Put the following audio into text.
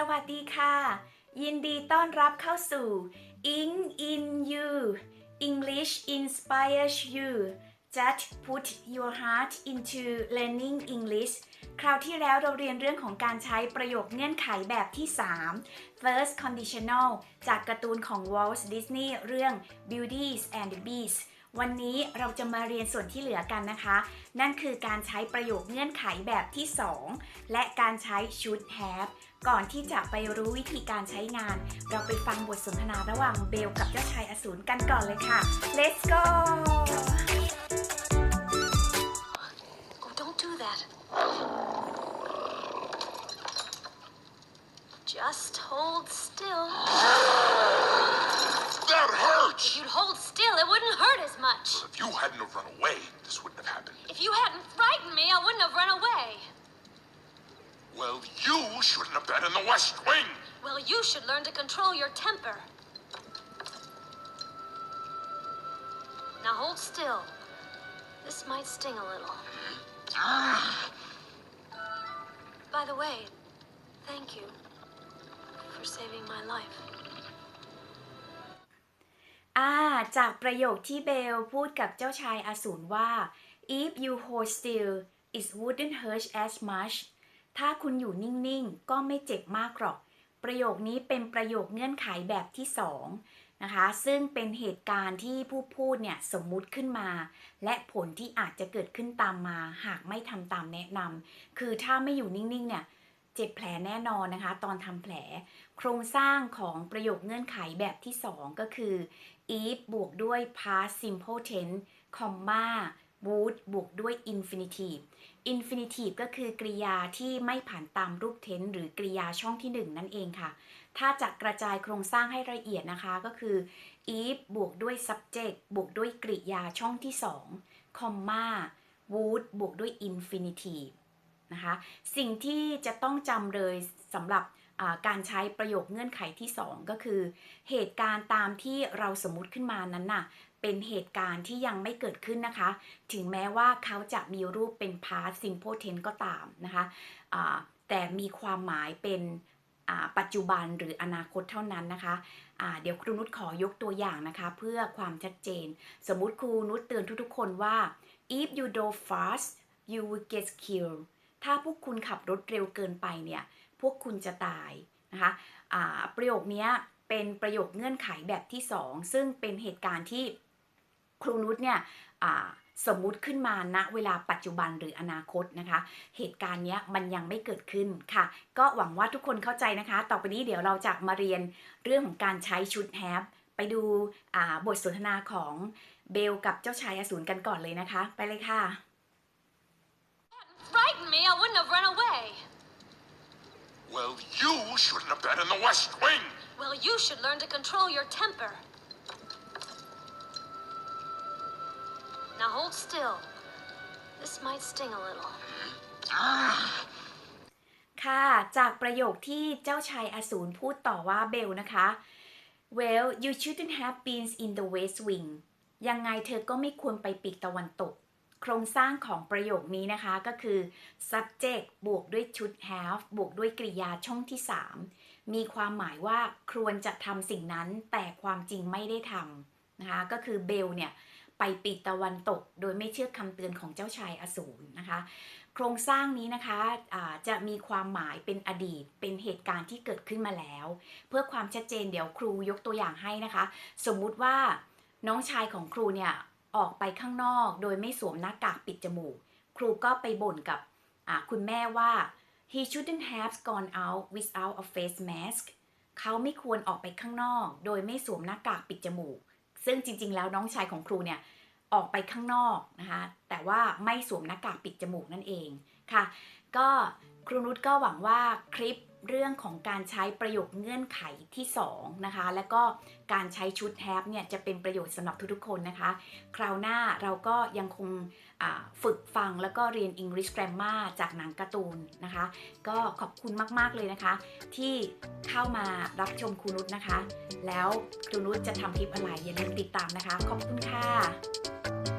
สวัสดีค่ะ ยินดีต้อนรับเข้าสู่ Ing in You English inspires you just put your heart into learning English คราวที่แล้วเราเรียนเรื่องของการใช้ประโยคเงื่อนไขแบบที่ 3 first conditional จากการ์ตูนของ Walt Disney เรื่อง Beauties and the Beast วันนี้เราจะมาเรียนส่วนที่เหลือกันนะคะ นั่นคือการใช้ประโยคเงื่อนไขแบบที่ 2 และการใช้ should have ก่อนที่จะไปรู้วิธีการใช้งาน เราไปฟังบทสนทนาระหว่างเบลกับเจ้าชายอสูรกันก่อนเลยค่ะ let's go Oh, don't do that. Just hold still. If you'd hold still, it wouldn't hurt as much. If you hadn't have run away, this wouldn't have happened. If you hadn't frightened me, I wouldn't have run away. Well, you shouldn't have been in the West Wing. Well, you should learn to control your temper. Now hold still. This might sting a little. Mm-hmm. By the way, thank you for saving my life. อ่าจากประโยคที่เบลพูดกับเจ้าชายอสูรว่า if you hold still it wouldn't hurt as much ถ้าคุณอยู่นิ่งๆ ก็ไม่เจ็บมากหรอก ประโยคนี้เป็นประโยคเงื่อนไขแบบที่สองนะคะ ซึ่งเป็นเหตุการณ์ที่ผู้พูดเนี่ยสมมุติขึ้นมา และผลที่อาจจะเกิดขึ้นตามมา หากไม่ทำตามแนะนำคือถ้าไม่อยู่นิ่งๆ เนี่ย เจ็บแผลแน่นอนนะคะ ตอนทำแผล โครงสร้างของประโยคเงื่อนไขแบบที่ 2 ก็คือ if บวกด้วย past simple tense comma would บวกด้วย infinitive infinitive ก็คือกริยาที่ไม่ผ่านตามรูป tense หรือกริยาช่องที่ 1 นั่นเองค่ะ ถ้าจะกระจายโครงสร้างให้ละเอียดนะคะก็คือ if บวกด้วย subject บวกด้วยกริยาช่องที่2 comma would บวกด้วย infinitive นะคะ สิ่งที่จะต้องจำเลยสำหรับการใช้ประโยคเงื่อนไขที่ 2 ก็คือ เหตุการณ์ตามที่เราสมมุติขึ้นมานั้นน่ะเป็นเหตุการณ์ที่ยังไม่เกิดขึ้นนะคะ ถึงแม้ว่าเขาจะมีรูปเป็น past simple tense ก็ตามนะคะอ่าแต่มีความหมายเป็นปัจจุบันหรืออนาคตเท่านั้นนะคะอ่าเดี๋ยวครูนุชขอยกตัวอย่างนะคะ เพื่อความชัดเจน สมมุติครูนุชเตือนทุกๆคนว่า if you do fast you will get killed ถ้าพวกคุณขับรถเร็วเกินไปเนี่ย พวกคุณจะตายนะคะอ่าประโยคนี้เป็นประโยคเงื่อนไขแบบที่ 2 ซึ่งเป็นเหตุการณ์ที่ครูนุชเนี่ยสมมุติขึ้นมาณเวลาปัจจุบันหรืออนาคตนะคะ เหตุการณ์เนี้ยมันยังไม่เกิดขึ้นค่ะ ก็หวังว่าทุกคนเข้าใจนะคะ ต่อไปนี้เดี๋ยวเราจะมาเรียนเรื่องของการใช้ชุด have ไปดูอ่าบทสนทนาของเบลกับเจ้าชายอสูรกันก่อนเลยนะคะ ไปเลยค่ะ Frightened me, I wouldn't have run away. Well, you shouldn't have been in the West Wing. Well, you should learn to control your temper. Now hold still. This might sting a little. ค่ะ จากประโยคที่เจ้าชายอสูรพูดต่อว่าเบลนะคะ Well you shouldn't have been in the west wing ยังไงเธอก็ไม่ควรไปปีกตะวันตกโครงสร้างของประโยคนี้นะคะก็คือ subject บวกด้วย should have บวกด้วยกริยาช่องที่ 3 มีความหมายว่าควรจะทำสิ่งนั้นแต่ความจริงไม่ได้ทำนะคะก็คือเบลเนี่ยไปปีกตะวันตก โดยไม่เชื่อคำเตือนของเจ้าชายอสูรนะคะ โครงสร้างนี้นะคะะจะมีความหมายเป็นอดีต เป็นเหตุการณ์ที่เกิดขึ้นมาแล้ว เพื่อความชัดเจนเดี๋ยวครูยกตัวอย่างให้นะคะ สมมุติว่าน้องชายของครูเนี่ย ออกไปข้างนอกโดยไม่สวมหน้ากากปิดจมูก ครูก็ไปบ่นกับคุณแม่ว่า he shouldn't have gone out without a face mask เขาไม่ควรออกไปข้างนอก โดยไม่สวมหน้ากากปิดจมูก ซึ่งจริง ๆ แล้วน้องชายของครูเนี่ยออกไปข้างนอกนะคะ แต่ว่าไม่สวมหน้ากากปิดจมูกนั่นเองค่ะ ก็ครูนุชก็หวังว่าคลิป เรื่องของการใช้ประโยคเงื่อนไขที่2นะคะ และก็การใช้ชุดแฮปเนี่ยจะเป็นประโยชน์สำหรับทุกๆคนนะคะ คราวหน้าเราก็ยังคงฝึกฟังแล้วก็เรียน English Grammar จากหนังการ์ตูนนะคะ ก็ขอบคุณมากๆเลยนะคะ ที่เข้ามารับชมครูนุชนะคะ แล้วครูนุชจะทำคลิปอะไรอย่าลืมติดตามนะคะ ขอบคุณค่ะ